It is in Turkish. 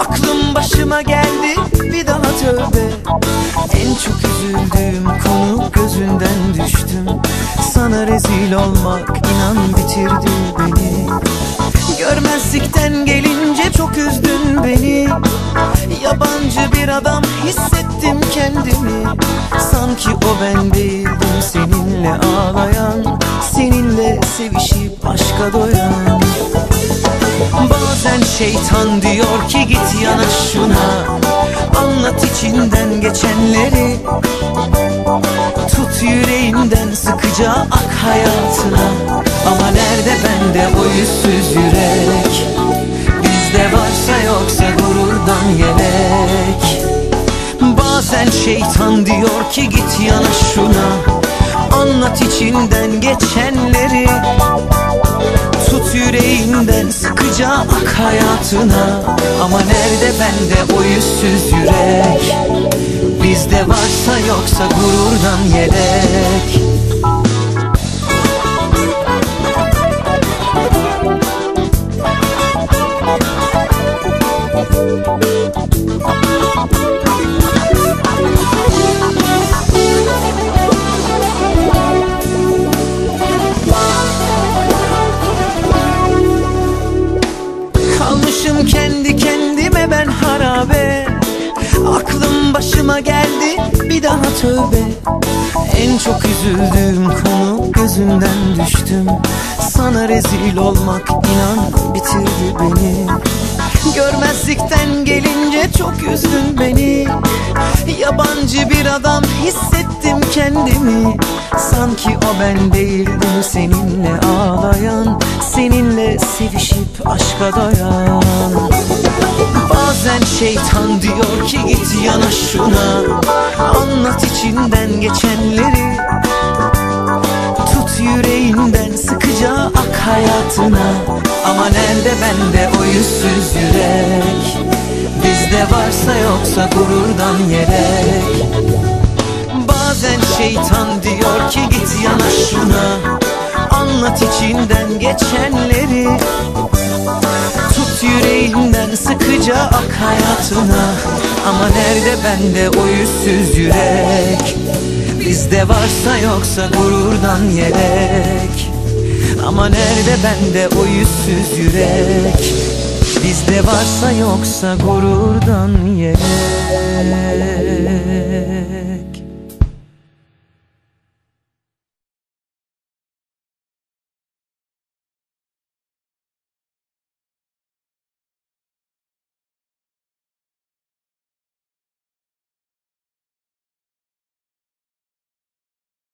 Aklım başıma geldi bir daha tövbe. En çok üzüldüğüm konu gözünden düştüm. Sana rezil olmak inan bitirdi beni. Görmezlikten gelince çok üzdün beni. Yabancı bir adam hissettim kendimi. Sanki o ben değildim seninle ağlayan Seninle sevişip aşka doyan şeytan diyor ki git yana şuna. Anlat içinden geçenleri. Tut yüreğinden sıkıca ak hayatına. Ama nerede bende o yüzsüz yürek? Bizde varsa yoksa gururdan yelek. Bazen şeytan diyor ki git yana şuna. Anlat içinden geçenleri Tut yüreğinden sıkıca ak hayatına. Ama nerede bende o yüzsüz yürek? Bizde varsa yoksa gururdan yelek geldi bir daha tövbe. En çok üzüldüğüm konu gözünden düştüm. Sana rezil olmak inan bitirdi beni. Görmezlikten gelince çok üzdün beni. Yabancı bir adam hissettim kendimi. Sanki o ben değildim seninle ağlayan Seninle sevişip aşka doyan Bazen şeytan diyor ki git yana şuna. Anlat içinden geçenleri. Tut yüreğinden sıkıca ak hayatına. Ama nerede bende o yüzsüz yürek? Bizde varsa yoksa gururdan yelek Bazen şeytan diyor ki git yana şuna. Anlat içinden geçenleri sıkıca ak hayatına. Ama nerede bende o yüzsüz yürek? Bizde varsa yoksa gururdan yelek Ama nerede bende o yüzsüz yürek? Bizde varsa yoksa gururdan yelek